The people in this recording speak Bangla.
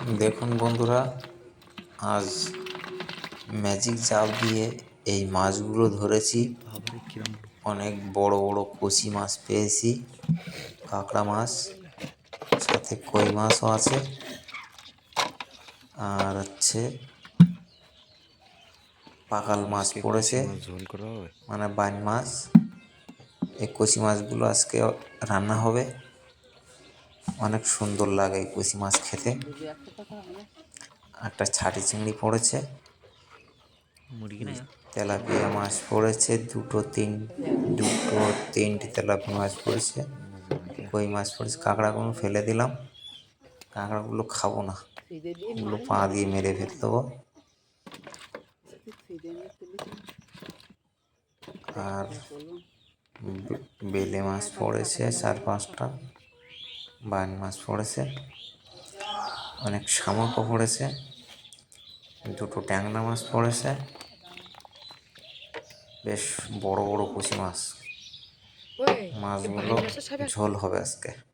দেখুন বন্ধুরা আজ ম্যাজিক জাল দিয়ে এই মাছগুলো ধরেছি। অনেক বড় বড় কষি মাছ পেয়েছি কাঁকড়া মাছ সাথে কই মাছও আছে। আর হচ্ছে পাকাল মাছ পড়েছে মানে বাইন মাছ। এই কচি মাছগুলো আজকে রান্না হবে। অনেক সুন্দর লাগে এই কচি মাছ খেতে। একটা ছাটি চিংড়ি পড়েছে। তেলাপিয়া মাছ পড়েছে দুটো তিন দুটো তিনটে তেলাপিয়া মাছ পড়েছে। কই মাছ পড়েছে? কাঁকড়াগুলো ফেলে দিলাম। কাঁকড়াগুলো খাব না। ওগুলো পা দিয়ে মেরে ফেলে দেবো। আর বেলে মাছ পড়েছে চার পাঁচটা। বান মাছ পড়েছে। অনেক শামুকও পড়েছে। দুটো ট্যাংরা মাছ পড়েছে। বেশ বড় বড় কুচি মাছ। মাছগুলো ঝোল হবে আজকে।